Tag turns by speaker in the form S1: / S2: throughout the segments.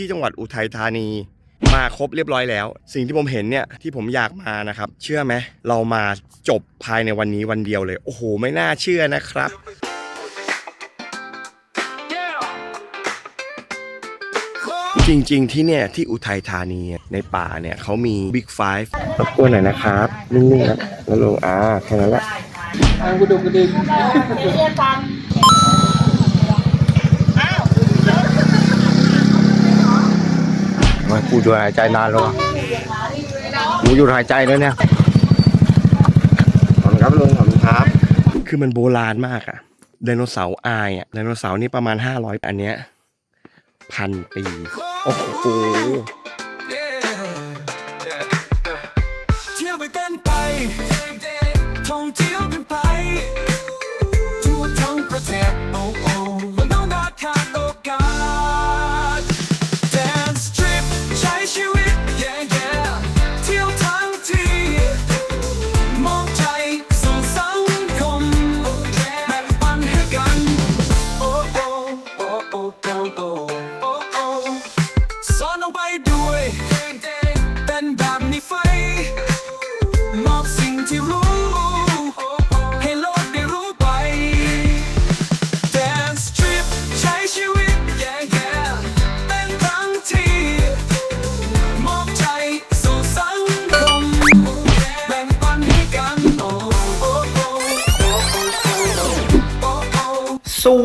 S1: ที่จังหวัดอุทัยธานี มาครบเรียบร้อยแล้ว สิ่งที่ผมเห็นเนี่ยที่ผมอยากมานะครับ เชื่อไหมเรามาจบภายในวันนี้วันเดียวเลย โอ้โห ไม่น่าเชื่อนะครับจริงๆ ที่เนี่ย ที่อุทัยธานีในป่าเนี่ยเขามี Big Five รบกวนหน่อยนะครับ นิ่งๆนะแล้วลงอ่าแค่นั้นแหละ
S2: กูดูกูดึง
S3: มัน กูหยุดหายใจนานแล้วอะกูหยุดหายใจแล้วเนี่ย
S1: ขอบคุณครับลุงขอบคุณครับ คือมันโบราณมากอะไดโนเสาร์อายอะไดโนเสาร์นี่ประมาณ 500 อันเนี้ยพันปี โอ้โห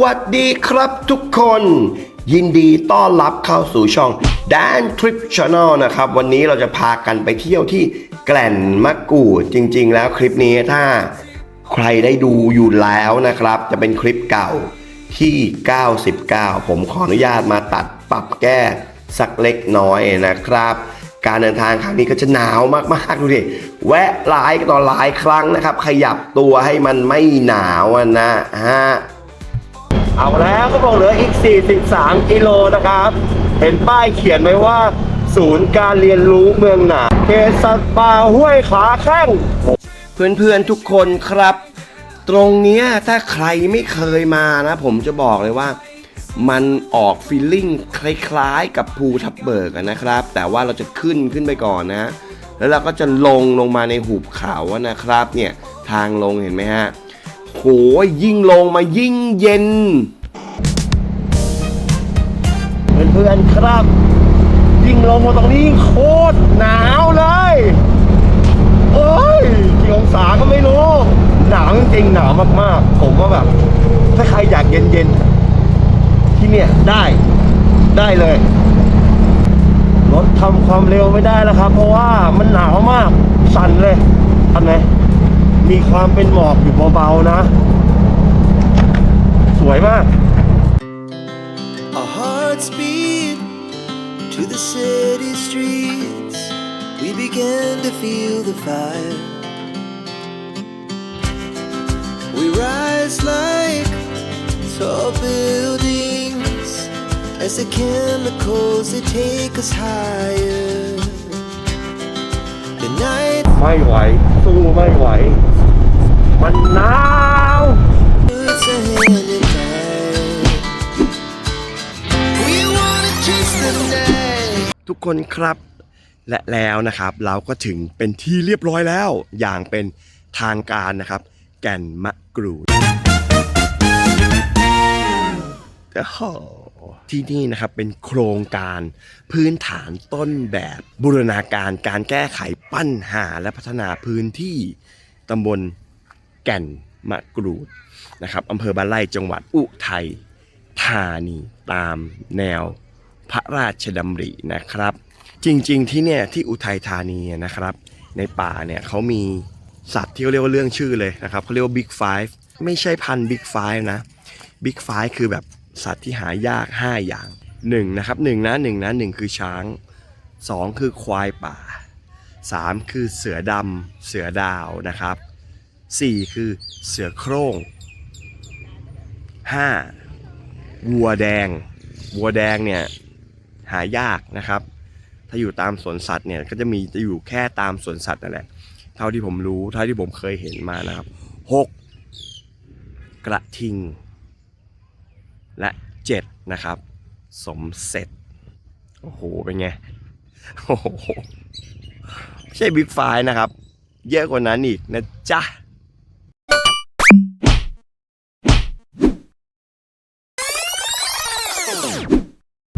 S4: วัสดีค
S1: รับทุกคน ยินดีต้อนรับเข้าสู่ช่อง Dan Trip Channel นะครับ วันนี้เราจะพากันไปเที่ยวที่แกล่นมะกรูดจริง ๆ แล้วคลิปนี้ถ้าใครได้ดูอยู่แล้วนะครับ จะเป็นคลิปเก่าที่ 99 ผมขออนุญาตมาตัดปรับแก้สักเล็กน้อยนะครับการเดินทางครั้งนี้ก็จะหนาวมากๆดูดิ แวะหลายต่อหลายครั้งนะครับ ขยับตัวให้มันไม่หนาวนะฮะ เอาแล้วก็บอกเหลืออีก 43 กิโลนะครับ เห็นป้ายเขียนไว้ว่า ศูนย์การเรียนรู้เมืองหนาเขตสัตว์ป่าห้วยขาแข้งเพื่อนๆทุกคนครับ ตรงนี้ถ้าใครไม่เคยมานะ ผมจะบอกเลยว่า มันออกฟีลลิ่งคล้ายๆ กับภูทับเบิกนะครับ แต่ว่าเราจะขึ้นขึ้นไปก่อนนะ แล้วเราก็จะลงลงมาในหุบเขานะครับ เนี่ยทางลงเห็นไหมฮะ โหยิ่งลงมายิ่งเย็น เพื่อนๆครับ ยิ่งลงมาตรงนี้โคตรหนาวเลยโอ้ยกี่องศาก็ไม่รู้ หนาวจริงๆหนาวมากๆ ผมว่าแบบ ถ้าใครอยากเย็นๆ ที่เนี่ยได้ได้เลยรถทำความเร็วไม่ได้แล้วครับ เพราะว่ามันหนาวมาก สั่นเลยทันไห มมีความเป็นหมอกอยู่เบาๆนะ สวยมาก
S5: Our hearts beat to the city streets. We began to feel the fire. We rise like tall buildings as the chemicals they take us higher. The night
S1: ไม่ไหวสู้ไม่ไหว มันหนาวทุกคนครับ และแล้วนะครับ เราก็ถึงเป็นที่เรียบร้อยแล้ว อย่างเป็นทางการนะครับ แก่นมะกรูดที่นี่นะครับเป็นโครงการพื้นฐานต้นแบบบูรณาการการแก้ไขปัญหาและพัฒนาพื้นที่ตำบล แก่นมะกรูดนะครับอำเภอบ้านไร่จังหวัดอุทัยธานีตามแนวพระราชดำรินะครับ จริงๆที่เนี่ยที่อุทัยธานีนะครับ ในป่าเนี่ยเขามีสัตว์ที่เขาเรียกว่าเรื่องชื่อเลยนะครับเขาเรียกว่า Big Five ไม่ใช่พัน Big Five นะ Big Five คือแบบสัตว์ที่หายาก 5 อย่าง1นะครับ1นะ1นะ1คือช้าง 2 คือควายป่า 3 คือเสือดำเสือดาวนะครับ 4 คือเสือโคร่ง 5 วัวแดง วัวแดงเนี่ยหายากนะครับ ถ้าอยู่ตามสวนสัตว์เนี่ยก็จะมีจะอยู่แค่ตามสวนสัตว์นั่นแหละ เท่าที่ผมรู้เท่าที่ผมเคยเห็นมานะครับหกกระทิง และเจ็ดนะครับ สมเสร็จ โอ้โห เป็นไง โอ้โหไม่ใช่บิ๊กไฟนะครับ เยอะกว่านั้นอีกนะจ๊ะ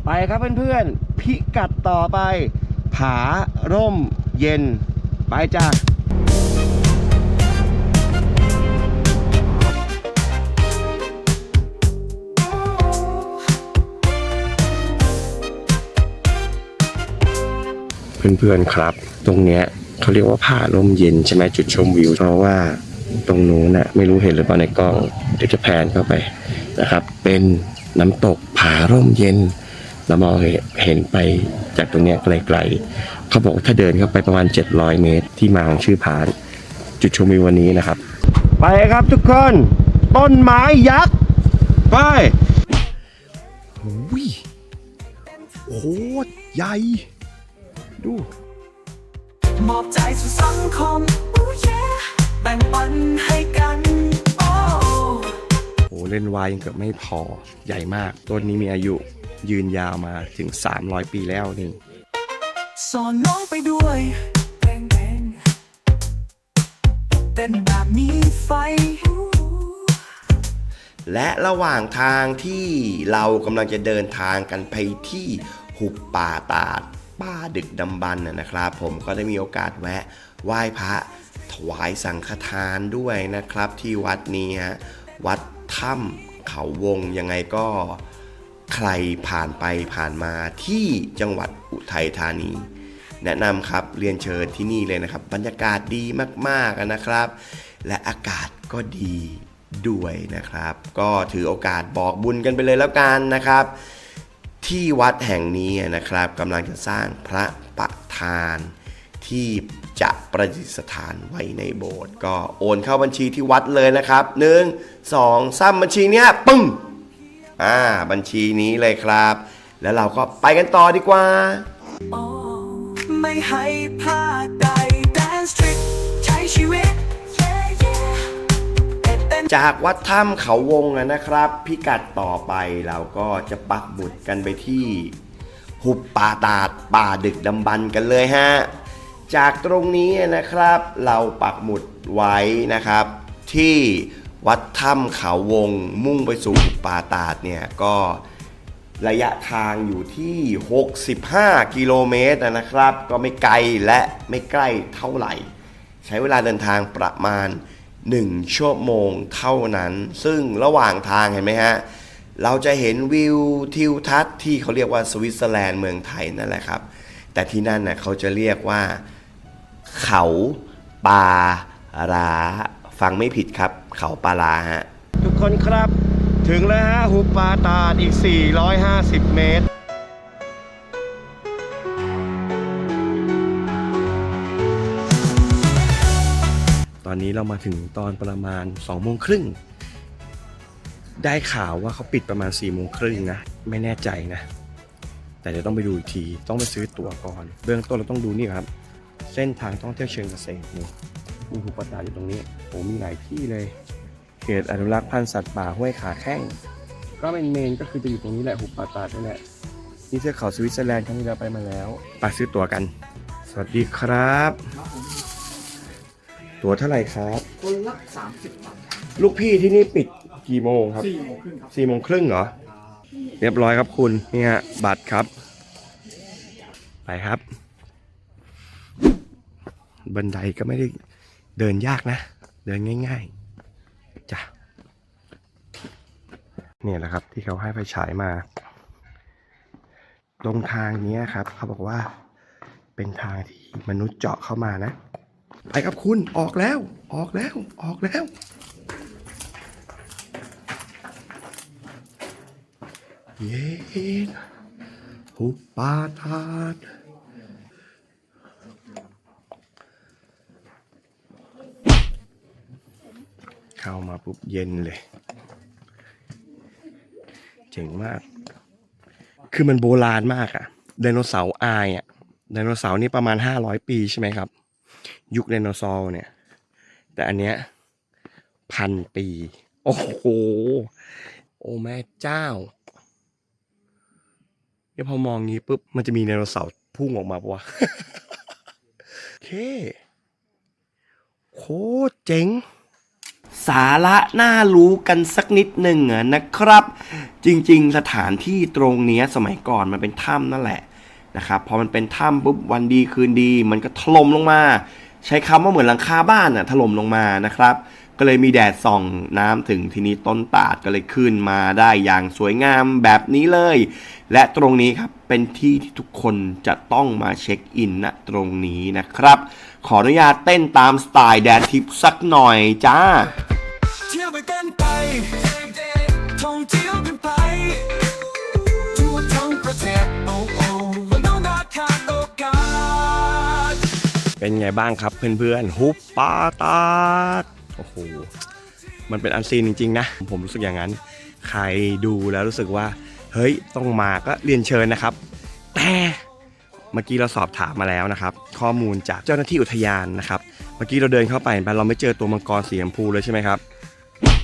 S1: ไปครับเพื่อนๆ พิกัดต่อไป ผาร่มเย็น ไปจ้าเพื่อนๆครับ ตรงเนี้ยเขาเรียกว่าผาร่มเย็นใช่ไหมจุดชมวิว เพราะว่าตรงนู้นน่ะไม่รู้เห็นหรือเปล่าในกล้องเดี๋ยวจะแพนเข้าไปนะครับ เป็นน้ำตการ่มเย็น เรามองเห็นไปจากตรงเนี้ยไกลๆเขาบอกว่าถ้าเดินเข้าไปประมาณ 700 เมตรที่มาของชื่อผาจุดชมวิววันนี้นะครับ ไปครับทุกคน ต้นไม้ยักษ์ ไปหุยโคตรใหญ่ ดู
S4: มอบใจสู่สังคม Ooh yeah แบ่งปันให้กันโอ้
S1: โอ้ เล่นวายยังเกือบไม่พอใหญ่มาก ต้นนี้มีอายุยืนยาวมาถึง 300 ปีแล้วนี่
S4: สอนน้องไปด้วยแบงแบงเต้นแบบมีไฟ
S1: และระหว่างทางที่เรากำลังจะเดินทางกันไปที่หุบป่าตาดป่าดึกดำบรรพ์นะนะครับ ผมก็ได้มีโอกาสแวะไหว้พระถวายสังฆทานด้วยนะครับที่วัดนี้ฮะวัด ถ้ำเขาวงยังไงก็ใครผ่านไปผ่านมาที่จังหวัดอุทัยธานี แนะนำครับเรียนเชิญที่นี่เลยนะครับ บรรยากาศดีมากๆนะครับ และอากาศก็ดีด้วยนะครับ ก็ถือโอกาสบอกบุญกันไปเลยแล้วกันนะครับ ที่วัดแห่งนี้นะครับกำลังจะสร้างพระประธาน ที่จะประดิษฐานไว้ในโบสถ์ก็โอนเข้าบัญชีที่วัดเลยนะครับหนึ่งสองสามบัญชีเนี้ยปึ้งอ่าบัญชีนี้เลยครับ แล้วเราก็ไปกันต่อดีกว่า
S4: โอ้ไม่ให้พลาดใด Dance Trick ใช้ชีวิต Yeah yeah เต้น
S1: จากวัดถ้ำเขาวงอะนะครับ พิกัดต่อไปเราก็จะปักหมุดกันไปที่ หุบป่าตาดป่าดึกดำบรรพ์กันเลยฮะ จากตรงนี้นะครับเราปักหมุดไว้นะครับ ที่วัดถ้ำเขาวงมุ่งไปสู่ป่าตาดเนี่ยก็ระยะทางอยู่ที่ 65 กิโลเมตรนะครับ ก็ไม่ไกลและไม่ใกล้เท่าไหร่ ใช้เวลาเดินทางประมาณ 1 ชั่วโมงเท่านั้น ซึ่งระหว่างทางเห็นไหมฮะ เราจะเห็นวิวทิวทัศน์ที่เขาเรียกว่าสวิตเซอร์แลนด์เมืองไทยนั่นแหละครับ แต่ที่นั่นน่ะเขาจะเรียกว่า เขาปาราฟังไม่ผิดครับ เขาปาราฮะ ทุกคนครับ ถึงแล้วฮะหุบปาตาดอีก 450 เมตร ตอนนี้เรามาถึงตอนประมาณ2โมงครึ่ง ได้ข่าวว่าเขาปิดประมาณ4โมงครึ่งนะ ไม่แน่ใจนะ แต่เดี๋ยวต้องไปดูอีกที ต้องไปซื้อตั๋วก่อน เบื้องต้นเราต้องดูนี่ครับ เส้นทางท่องเที่ยวเชิงเกษตรนี่มีหุบปะตาอยู่ตรงนี้โอ้มีหลายที่เลย เขตอนุรักษ์พันธุ์สัตว์ป่าห้วยขาแข้ง ก็เป็นเมนก็คือจะอยู่ตรงนี้แหละหุบป่าตาดนี่แหละนี่เทือกเขาสวิตเซอร์แลนด์ครั้งที่เราไปมาแล้วไปซื้อตั๋วกัน สวัสดีครับ ตั๋วเท่าไหร่ครับ
S2: คนละสามสิบ
S1: ลูกพี่ที่นี่ปิดกี่โมงครับ
S2: สี่โมงครึ่งครับ
S1: สี่โมงครึ่งเหรอ เรียบร้อยครับคุณ นี่ฮะ บัตรครับ ไปครับ บันไดก็ไม่ได้เดินยากนะ เดินง่าย ๆจ้ะเนี่ยแหละครับ ที่เขาให้ไฟฉายมา ตรงทางนี้ครับ เขาบอกว่าเป็นทางที่มนุษย์เจาะเข้ามานะ ไปครับคุณออกแล้ว ออกแล้ว ออกแล้วเย็นหุบปาทาดเข้า มาปุ๊บเย็นเลย เจ๋งมาก คือมันโบราณมากอะไดโนเสาร์อายอะไดโนเสาร์นี่ประมาณ500ปีใช่ไหมครับ ยุคไดโนเสาร์เนี่ย แต่อันเนี้ยพันปี โอ้โห โอ้แม่เจ้าเนี่ยพอมองงี้ปุ๊บ มันจะมีไดโนเสาร์พุ่งออกมาปะวะโอเคโคตรเจ๋ง สาระน่ารู้กันสักนิดหนึ่งนะครับ จริงๆ สถานที่ตรงนี้สมัยก่อนมันเป็นถ้ำนั่นแหละนะครับพอมันเป็นถ้ำปุ๊บวันดีคืนดี มันก็ถล่มลงมา ใช้คำว่าเหมือนหลังคาบ้านอะถล่มลงมานะครับ ก็เลยมีแดดส่องน้ำถึงทีนี้ต้นตาดก็เลยขึ้นมาได้อย่างสวยงามแบบนี้เลย และตรงนี้ครับเป็นที่ที่ทุกคนจะต้องมาเช็คอินณตรงนี้นะครับ ขออนุญาตเต้นตามสไตล์แดนทิปสักหน่อยจ้า
S4: เที่ยวไปกันไปท่องเที่ยวกันไปทั่วทั้งประเทศโอ้โอ้ไม่ต้องนาขาดโอกาส
S1: เป็นไงบ้างครับเพื่อนๆฮุบปาตาด โอ้โห มันเป็นอันซีนจริง ๆ นะ ผมรู้สึกอย่างนั้น ใครดูแล้วรู้สึกว่า เฮ้ย ต้องมาก็เรียนเชิญนะครับ แต่เมื่อกี้เราสอบถามมาแล้วนะครับ ข้อมูลจากเจ้าหน้าที่อุทยานนะครับ เมื่อกี้เราเดินเข้าไปไปเราไม่เจอตัวมังกรสีชมพูเลยใช่ไหมครับ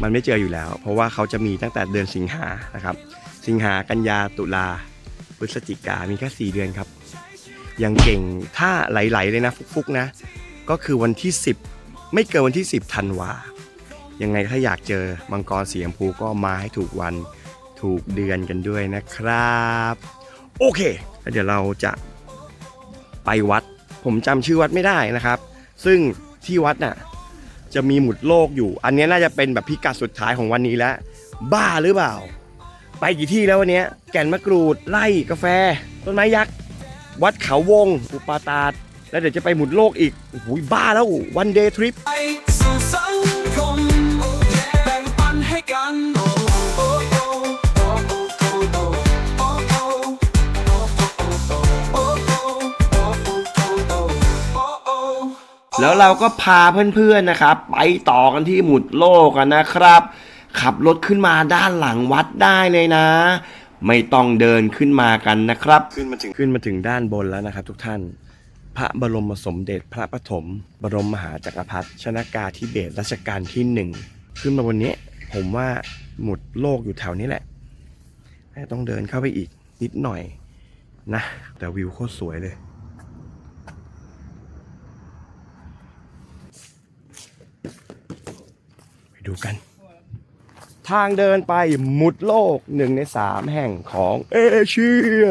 S1: มันไม่เจออยู่แล้ว เพราะว่าเขาจะมีตั้งแต่เดือนสิงหานะครับ สิงหากันยาตุลาพฤศจิกามีแค่ 4 เดือนครับ ยังเก่งถ้าไหลๆเลยนะ ฟุกๆนะ ก็คือวันที่ 10 ไม่เกินวันที่ 10ธันวายังไงถ้าอยากเจอมังกรสีชมพูก็มาให้ถูกวันถูกเดือนกันด้วยนะครับ โอเคแล้วเดี๋ยวเราจะไปวัด ผมจำชื่อวัดไม่ได้นะครับ ซึ่งที่วัดน่ะจะมีหมุดโลกอยู่ อันนี้น่าจะเป็นแบบพิกัดสุดท้ายของวันนี้แล้ว บ้าหรือเปล่า ไปกี่ที่แล้ววันนี้ แก่นมะกรูด ไล่กาแฟ ต้นไม้ยักษ์ วัดเขาวง อุปาตาด แล้วเดี๋ยวจะไปหมุดโลกอีกโอ้โหบ้าแล้ววันเดย์ทริป
S4: ไปสู่สังคมแบ่งปันให้กันโอ้โอ้โอ้โอ้โอ้โอ้โอ้โอ้โอ้โอ้โอ้โอ้โอ้โอ้โอ้
S1: แล้วเราก็พาเพื่อนๆนะครับ ไปต่อกันที่หมุดโลกกันนะครับ ขับรถขึ้นมาด้านหลังวัดได้เลยนะ ไม่ต้องเดินขึ้นมากันนะครับ ขึ้นมาถึงขึ้นมาถึงด้านบนแล้วนะครับทุกท่าน พระบรมสมเด็จพระปฐมบรมมหาจักรพรรดิชนากาธิเบศรรัชกาลที่หนึ่งขึ้นมาบนนี้ผมว่าหมุดโลกอยู่แถวนี้แหละต้องเดินเข้าไปอีกนิดหน่อยนะ แต่วิวโคตรสวยเลย ไปดูกัน ทางเดินไปหมุดโลกหนึ่งในสามแห่งของเอเชีย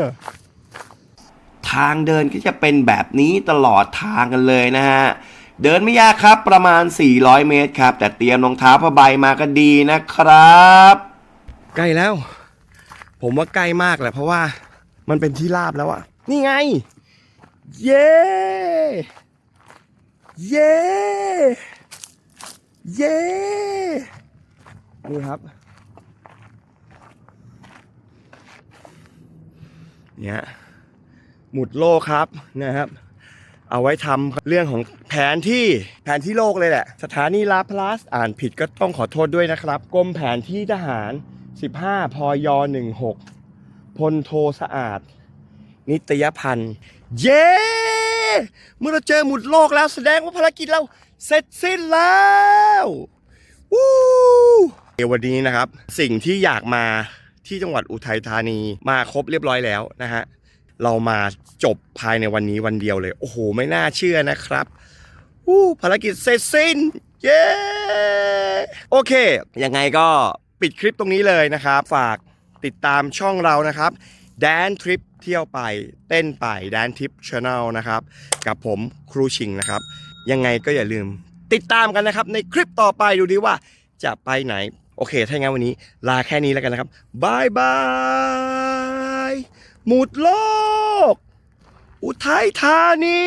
S1: ทางเดินก็จะเป็นแบบนี้ตลอดทางกันเลยนะฮะ เดินไม่ยากครับประมาณ 400 เมตรครับ แต่เตรียมรองเท้าผ้าใบมาก็ดีนะครับ ใกล้แล้ว ผมว่าใกล้มากแหละเพราะว่ามันเป็นที่ราบแล้วอะนี่ไง เย้เย้เย้นี่ครับเนี่ย หมุดโลกครับนะครับ เอาไว้ทำเรื่องของแผนที่แผนที่โลกเลยแหละ สถานีลาพลัสอ่านผิดก็ต้องขอโทษด้วยนะครับกรมแผนที่ทหาร 15 พย 16 พลโทสะอาด นิตยพันธ์ เย้เมื่อเราเจอหมุดโลกแล้วแสดงว่าภารกิจเราเสร็จสิ้นแล้ววู้วันนี้นะครับ สิ่งที่อยากมาที่จังหวัดอุทัยธานีมาครบเรียบร้อยแล้วนะฮะ เรามาจบภายในวันนี้วันเดียวเลย โอ้โห ไม่น่าเชื่อนะครับวู้ภารกิจเสร็จสิ้น เย้ โอเค ยังไงก็ปิดคลิปตรงนี้เลยนะครับ ฝากติดตามช่องเรานะครับแดนทริปเที่ยวไปเต้นไปแดนทริปช n แนลนะครับ กับผมครูชิงนะครับ ยังไงก็อย่าลืมติดตามกันนะครับ ในคลิปต่อไปดูดีว่าจะไปไหน โอเค ถ้าอย่างนั้นวันนี้ลาแค่นี้แล้วกันนะครับบายบายหมุดโลก อุทัยธานี